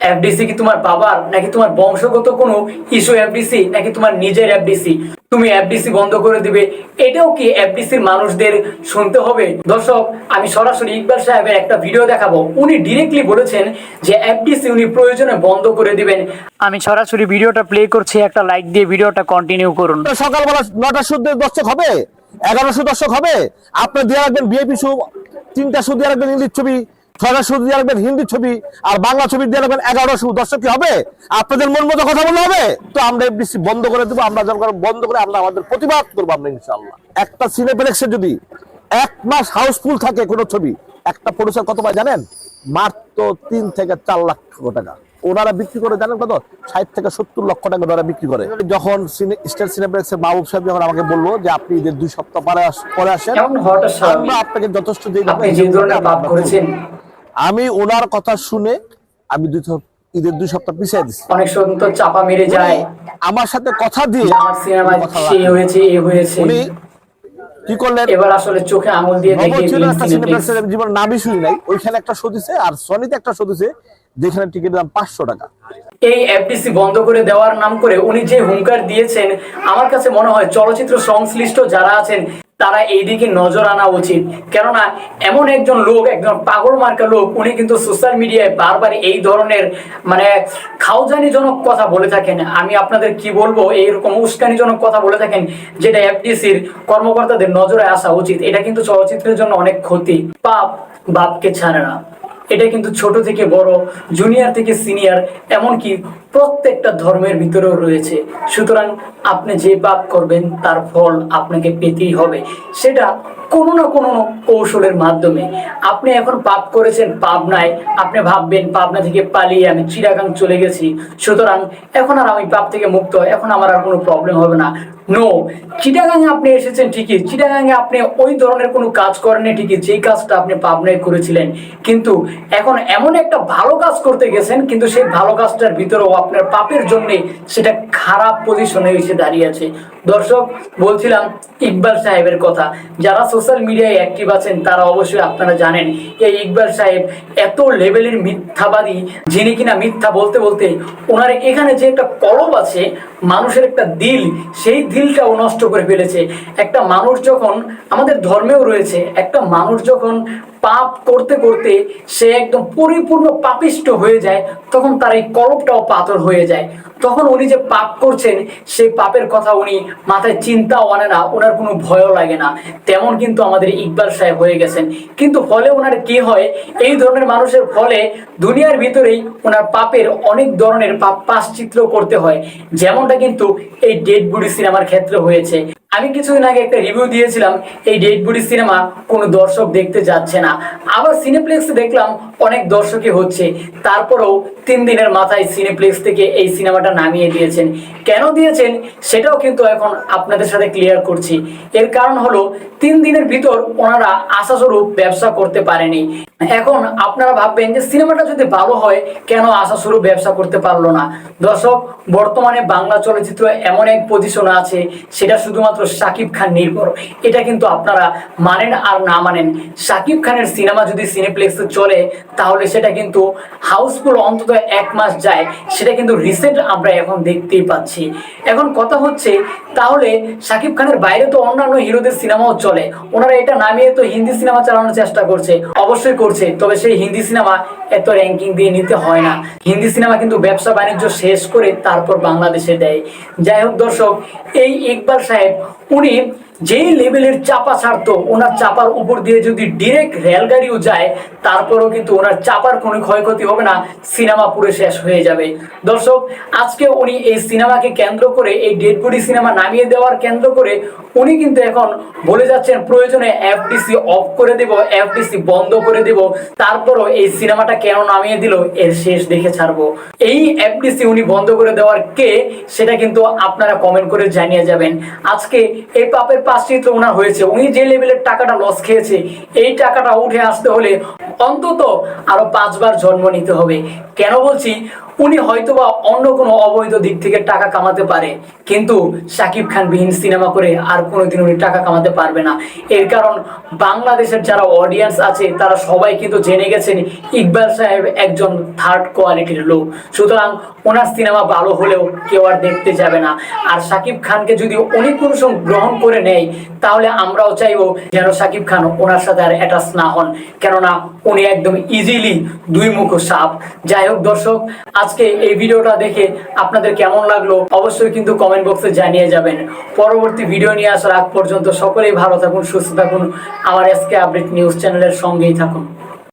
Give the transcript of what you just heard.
FDC কি তোমার বাবার, নাকি তোমার বংশগত কোনো ইস্যু এফডিসি নাকি তোমার নিজের এফডিসি তুমি এফডিসি বন্ধ করে দিবে। এটাও কি এফডিসির মানুষদের শুনতে হবে? দর্শক, আমি সরাসরি ইকবাল সাহেবের একটা ভিডিও দেখাবো। উনি ডিরেক্টলি বলেছেন যে এফডিসি উনি প্রয়োজনে বন্ধ করে দিবেন। আমি সরাসরি ভিডিওটা প্লে করছি, একটা লাইক দিয়ে ভিডিওটা কন্টিনিউ করুন। সকালবেলা নটা সুদ দর্শক হবে? এগারোশো দর্শক হবে? আপনি দিয়ে রাখবেন বিএপি শু তিনটা শু দিয়ে রাখবেন ইংলিশ ছবি। ছয়টা দিয়ে রাখবেন হিন্দি ছবি আর বাংলা ছবি দিয়ে রাখবেন এগারো শু দর্শক কি হবে? আপনাদের মন মতো কথা বললে হবে? তো আমরা এফডিসি বন্ধ করে দেবো আমরা যখন বন্ধ করে আমরা আমাদের প্রতিবাদ করব আমরা ইনশাল্লাহ একটা সিনেপ্লেক্সে যদি এক মাস হাউসফুল থাকে কোনো ছবি একটা প্রডিউসার কত পায় জানেন? মাত্র তিন থেকে চার লাখ টাকা। ওনারা বিক্রি করে জানেন কত? ষাট থেকে সত্তর লক্ষ টাকা ওনারা বিক্রি করে। যখন স্টার সিনেপ্লেক্সের মাহবুব সাহেব যখন আমাকে বলল যে আপনি ঈদের দুই সপ্তাহ পরে পরে আসেন আমরা আপনাকে যথেষ্ট যে আমি ওনার কথা শুনে আমি দুই ঈদের দুই সপ্তাহ পিছিয়ে দিচ্ছি অনেক সময় তো চাপা মেরে যায়। আমার সাথে কথা দিয়ে আমার সিনেমায় কথা সে হয়েছে এ হয়েছে। উনি কি করলেন? এবার আসলে চোখে আঙুল দিয়ে নবম দেখে ছিল একটা সিনেপ্লেক্সের আমি জীবন নামই শুনি নাই। ওইখানে একটা শো দিছে আর সনিতে একটা শো দিছে যেখানে টিকিট দাম পাঁচশো টাকা। এই এফডিসি বন্ধ করে দেওয়ার নাম করে উনি যে হুঙ্কার দিয়েছেন আমার কাছে মনে হয় চলচ্চিত্র সংশ্লিষ্ট যারা আছেন তারা এই দিকে নজর আনা উচিত। কেননা এমন একজন লোক, একজন পাগল মার্কা লোক, উনি কিন্তু সোশ্যাল মিডিয়ায় বারবার এই ধরনের মানে খাওজানিজনক কথা বলে থাকেন। আমি আপনাদের কি বলব, এইরকম উস্কানিজনক কথা বলে থাকেন যেটা এফডিসির কর্মকর্তাদের নজরে আসা উচিত। এটা কিন্তু চলচ্চিত্রের জন্য অনেক ক্ষতি। পাপ বাপকে ছাড়ে না। এটা কিন্তু ছোট থেকে বড় জুনিয়র থেকে সিনিয়র এমনকি প্রত্যেকটা ধর্মের ভিতরেও রয়েছে। সুতরাং আপনি যে পাপ করবেন, তার ফল আপনাকে পেতেই হবে। সেটা কোনো না কোনো কৌশলের মাধ্যমে। আপনি এখন পাপ করেছেন পাবনায় আপনি ভাববেন পাবনা থেকে পালিয়ে আমি চিরাগাং চলে গেছি। সুতরাং এখন আর আমি পাপ থেকে মুক্ত, এখন আমার আর কোনো প্রবলেম হবে না। নো চিটাগাঙে আপনি এসেছেন ঠিকই। চিটাগাঙে আপনি ওই ধরনের কোনো কাজ করেননি ঠিকই, যেই কাজটা আপনি পাবনায় করেছিলেন। কিন্তু এখন এমন একটা ভালো কাজ করতে গেছেন, কিন্তু সেই ভালো কাজটার ভিতরেও আপনার পাপের জন্য সেটা খারাপ পজিশনে এসে দাঁড়িয়ে আছে। দর্শক, বলছিলাম ইকবাল সাহেবের কথা, যারা সোশ্যাল মিডিয়ায় অ্যাক্টিভ আছেন, তারা অবশ্যই আপনারা জানেন, এই ইকবাল সাহেব এত লেভেলের মিথ্যাবাদী, যিনি কিনা মিথ্যা বলতে বলতে ওনার এখানে যে একটা কলব আছে মানুষের একটা দিল, সেই দিলটাও নষ্ট করে ফেলেছে। একটা মানুষ যখন আমাদের ধর্মেও রয়েছে, একটা মানুষ যখন পাপ করতে করতে সে একদম পরিপূর্ণ পাপিষ্ট হয়ে যায়, তখন তার এই কলপটাও পাথর হয়ে যায়। তখন উনি যে পাপ করছেন, সেই পাপের কথা উনি মাথায় চিন্তাও আনে না, ওনার কোনো ভয়ও লাগে না। তেমন কিন্তু আমাদের ইকবাল সাহেব হয়ে গেছেন। কিন্তু ফলে ওনার কি হয়? এই ধরনের মানুষের ফলে দুনিয়ার ভিতরেই ওনার পাপের অনেক ধরনের পাপ পাশ্চিত্র করতে হয়। যেমনটা কিন্তু এই ডেড বুডি সিনেমার ক্ষেত্রে হয়েছে। আমি কিছুদিন আগে একটা রিভিউ দিয়েছিলাম, এই ডেড বুডি সিনেমা কোনো দর্শক দেখতে যাচ্ছে না। আবার সিনেপ্লেক্সে দেখলাম অনেক দর্শকই হচ্ছে। তারপরেও তিন দিনের মাথায় সিনেপ্লেক্স থেকে এই সিনেমাটা নামিয়ে দিয়েছেন। কেন দিয়েছেন? সেটাও কিন্তু এখন আপনাদের সাথে ক্লিয়ার করছি। এর কারণ হলো, তিন দিনের ভিতর ওনারা আশাস্বরূপ ব্যবসা করতে পারেনি। এখন আপনারা ভাববেন যে সিনেমাটা যদি ভালো হয়, কেন আশাস্বরূপ ব্যবসা করতে পারল না? দর্শক, বর্তমানে বাংলা চলচ্চিত্র এমন এক পজিশনে আছে, সেটা শুধুমাত্র শাকিব খান নির্ভর। এটা কিন্তু আপনারা মানেন আর না মানেন। সাকিব খানের সিনেমা যদি সিনেপ্লেক্সে চলে, তাহলে সেটা কিন্তু হাউসফুল অন্তত এক মাস যায়। সেটা কিন্তু রিসেন্ট আমরা এখন দেখতেই পাচ্ছি। এখন কথা হচ্ছে তাহলে শাকিব খানের বাইরে তো অন্যান্য হিরোদের সিনেমাও চলে। ওনারা এটা নামিয়ে তো হিন্দি সিনেমা চালানোর চেষ্টা করছে। অবশ্যই করছে, তবে সেই হিন্দি সিনেমা এত র্যাঙ্কিং দিয়ে নিতে হয় না। হিন্দি সিনেমা কিন্তু ব্যবসা বাণিজ্য শেষ করে তারপর বাংলাদেশে দেয়। যাই হোক দর্শক, এই ইকবাল সাহেব, উনি যেই লেভেলের চাপা ছাড়তো, ওনার চাপার উপর দিয়ে যদি ডিরেক্ট রেলগাড়িও যায়, তারপরেও কিন্তু ওনার চাপার কোনো ক্ষয়ক্ষতি হবে না, সিনেমা পুরো শেষ হয়ে যাবে। দর্শক, আজকে উনি এই সিনেমাকে কেন্দ্র করে, এই ডেড বডি সিনেমা নামিয়ে দেওয়ার কেন্দ্র করে, উনি কিন্তু এখন বলে যাচ্ছেন প্রয়োজনে এফডিসি অফ করে দেব, এফডিসি বন্ধ করে দেব, তারপরও এই সিনেমাটা কেন নামিয়ে দিল, এর শেষ দেখে ছাড়বো। এই এফডিসি উনি বন্ধ করে দেওয়ার কে, সেটা কিন্তু আপনারা কমেন্ট করে জানিয়ে যাবেন। আজকে এই পাপের পাঁচ তো ওনার হয়েছে। উনি যে লেভেলের টাকাটা লস খেয়েছে, এই টাকাটা উঠে আসতে হলে অন্তত আরও পাঁচবার জন্ম নিতে হবে। কেন বলছি? উনি হয়তোবা অন্য কোনো অবৈধ দিক থেকে টাকা কামাতে পারে, কিন্তু শাকিব খান বিহীন সিনেমা করে আর কোনোদিন উনি টাকা কামাতে পারবে না। এর কারণ বাংলাদেশের যারা অডিয়েন্স আছে, তারা সবাই কিন্তু জেনে গেছেন ইকবাল সাহেব একজন থার্ড কোয়ালিটির লোক। সুতরাং ওনার সিনেমা ভালো হলেও কেউ আর দেখতে যাবে না। আর শাকিব খানকে যদি উনি কোনো সময় গ্রহণ করে নেয়, তাহলে আমরাও চাইব যেন শাকিব খান ওনার সাথে আর অ্যাটাচ না হন। কেননা উনি একদম ইজিলি দুই মুখ সাপ যাই হোক দর্শক, আজকে এই ভিডিওটা দেখে আপনাদের কেমন লাগল অবশ্যই কিন্তু কমেন্ট বক্সে জানিয়ে যাবেন। পরবর্তী ভিডিও নিয়ে আসার আগ পর্যন্ত সকলেই ভালো থাকুন, সুস্থ থাকুন। আমার এসকে আপডেট নিউজ চ্যানেলের সঙ্গেই থাকুন।